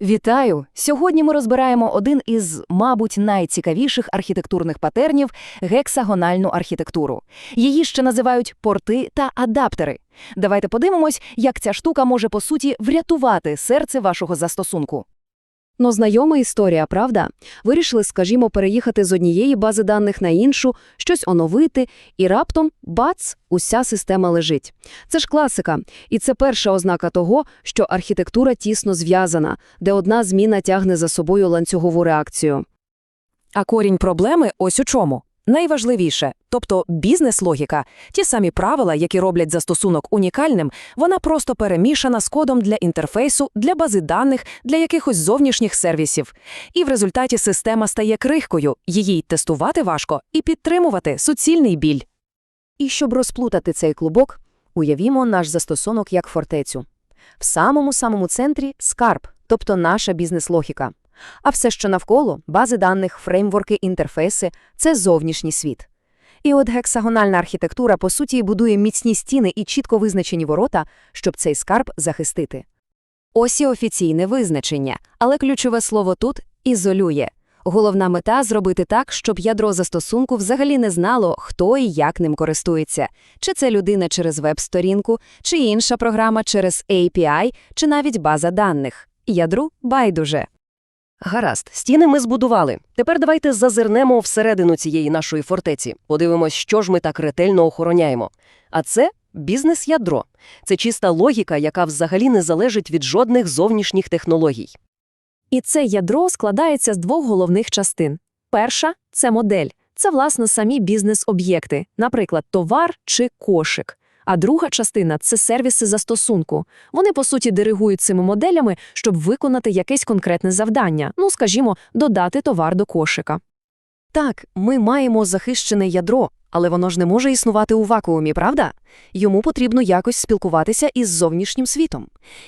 Вітаю! Сьогодні ми розбираємо один із, мабуть, найцікавіших архітектурних патернів гексагональну архітектуру. Її ще називають порти та адаптери. Давайте подивимось, як ця штука може по суті врятувати серце вашого застосунку. Ну, знайома історія, правда? Вирішили, скажімо, переїхати з однієї бази даних на іншу, щось оновити, і раптом – бац, уся система лежить. Це ж класика. І це перша ознака того, що архітектура тісно зв'язана, де одна зміна тягне за собою ланцюгову реакцію. А корінь проблеми ось у чому. Найважливіше, тобто бізнес-логіка, ті самі правила, які роблять застосунок унікальним, вона просто перемішана з кодом для інтерфейсу, для бази даних, для якихось зовнішніх сервісів. І в результаті система стає крихкою, її тестувати важко і підтримувати суцільний біль. І щоб розплутати цей клубок, уявімо наш застосунок як фортецю. В самому-самому центрі – скарб, тобто наша бізнес-логіка. А все, що навколо – бази даних, фреймворки, інтерфейси – це зовнішній світ. І от гексагональна архітектура, по суті, будує міцні стіни і чітко визначені ворота, щоб цей скарб захистити. Ось і офіційне визначення, але ключове слово тут – ізолює. Головна мета – зробити так, щоб ядро застосунку взагалі не знало, хто і як ним користується. Чи це людина через веб-сторінку, чи інша програма через API, чи навіть база даних. Ядру – байдуже. Гаразд, стіни ми збудували. Тепер давайте зазирнемо всередину цієї нашої фортеці. Подивимось, що ж ми так ретельно охороняємо. А це бізнес-ядро. Це чиста логіка, яка взагалі не залежить від жодних зовнішніх технологій. І це ядро складається з двох головних частин. Перша – це модель. Це, власне, самі бізнес-об'єкти, наприклад, товар чи кошик. А друга частина – це сервіси застосунку. Вони, по суті, диригують цими моделями, щоб виконати якесь конкретне завдання, ну, скажімо, додати товар до кошика. Так, ми маємо захищене ядро, але воно ж не може існувати у вакуумі, правда? Йому потрібно якось спілкуватися із зовнішнім світом.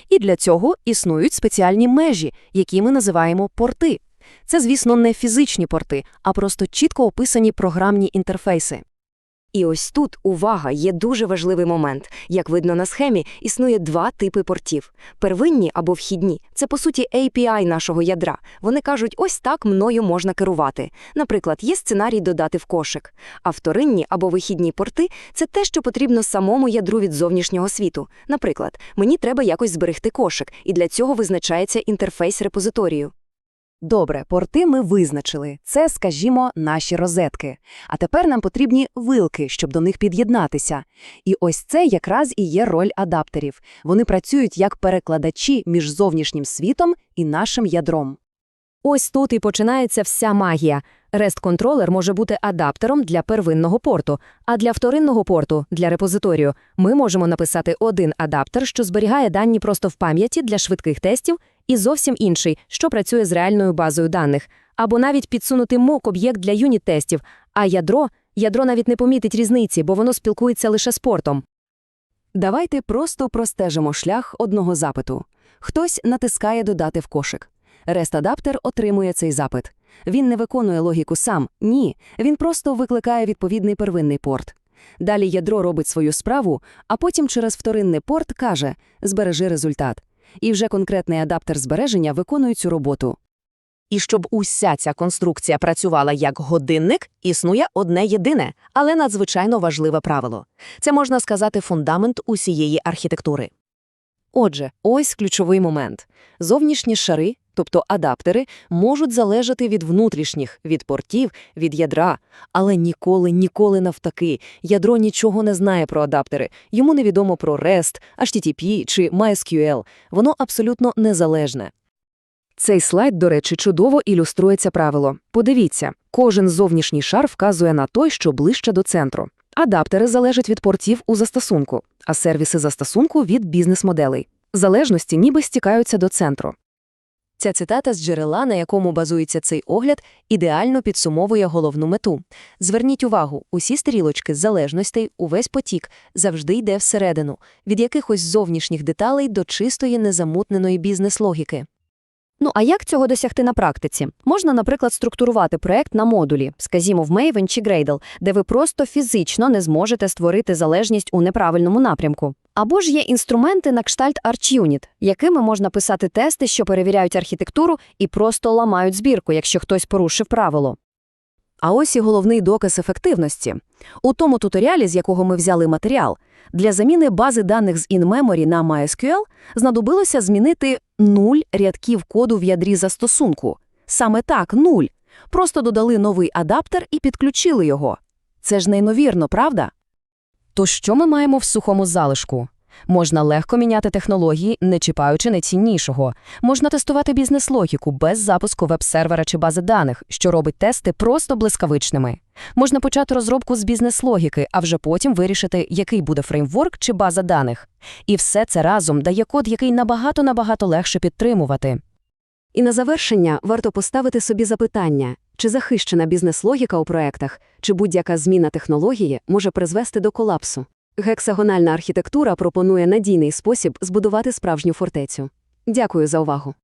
І для цього існують спеціальні межі, які ми називаємо порти. Це, звісно, не фізичні порти, а просто чітко описані програмні інтерфейси. І ось тут, увага, є дуже важливий момент. Як видно на схемі, існує два типи портів. Первинні або вхідні – це, по суті, API нашого ядра. Вони кажуть, ось так мною можна керувати. Наприклад, є сценарій додати в кошик. А вторинні або вихідні порти – це те, що потрібно самому ядру від зовнішнього світу. Наприклад, мені треба якось зберегти кошик, і для цього визначається інтерфейс репозиторію. Добре, порти ми визначили. Це, скажімо, наші розетки. А тепер нам потрібні вилки, щоб до них під'єднатися. І ось це якраз і є роль адаптерів. Вони працюють як перекладачі між зовнішнім світом і нашим ядром. Ось тут і починається вся магія. REST-контролер може бути адаптером для первинного порту, а для вторинного порту, для репозиторію, ми можемо написати один адаптер, що зберігає дані просто в пам'яті для швидких тестів, і зовсім інший, що працює з реальною базою даних, або навіть підсунути мок-об'єкт для юніт-тестів, а ядро, ядро навіть не помітить різниці, бо воно спілкується лише з портом. Давайте просто простежимо шлях одного запиту. Хтось натискає «Додати в кошик». REST-адаптер отримує цей запит. Він не виконує логіку сам, ні, він просто викликає відповідний первинний порт. Далі ядро робить свою справу, а потім через вторинний порт каже «збережи результат». І вже конкретний адаптер збереження виконує цю роботу. І щоб уся ця конструкція працювала як годинник, існує одне єдине, але надзвичайно важливе правило. Це, можна сказати, фундамент усієї архітектури. Отже, ось ключовий момент. Зовнішні шари, тобто адаптери, можуть залежати від внутрішніх, від портів, від ядра. Але ніколи, ніколи навтаки. Ядро нічого не знає про адаптери. Йому невідомо про REST, HTTP чи MySQL. Воно абсолютно незалежне. Цей слайд, до речі, чудово ілюструє це правило. Подивіться, кожен зовнішній шар вказує на той, що ближче до центру. Адаптери залежать від портів у застосунку, а сервіси застосунку – від бізнес-моделей. Залежності ніби стікаються до центру. Ця цитата з джерела, на якому базується цей огляд, ідеально підсумовує головну мету. Зверніть увагу, усі стрілочки залежностей, увесь потік завжди йде всередину, від якихось зовнішніх деталей до чистої незамутненої бізнес-логіки. Ну а як цього досягти на практиці? Можна, наприклад, структурувати проект на модулі, скажімо, в Maven чи Gradle, де ви просто фізично не зможете створити залежність у неправильному напрямку. Або ж є інструменти на кштальт ArchUnit, якими можна писати тести, що перевіряють архітектуру і просто ламають збірку, якщо хтось порушив правило. А ось і головний доказ ефективності. У тому туторіалі, з якого ми взяли матеріал, для заміни бази даних з InMemory на MySQL знадобилося змінити нуль рядків коду в ядрі застосунку. Саме так, нуль. Просто додали новий адаптер і підключили його. Це ж неймовірно, правда? То що ми маємо в сухому залишку? Можна легко міняти технології, не чіпаючи найціннішого. Можна тестувати бізнес-логіку без запуску веб-сервера чи бази даних, що робить тести просто блискавичними. Можна почати розробку з бізнес-логіки, а вже потім вирішити, який буде фреймворк чи база даних. І все це разом дає код, який набагато-набагато легше підтримувати. І на завершення варто поставити собі запитання, чи захищена бізнес-логіка у проектах, чи будь-яка зміна технології може призвести до колапсу. Гексагональна архітектура пропонує надійний спосіб збудувати справжню фортецю. Дякую за увагу.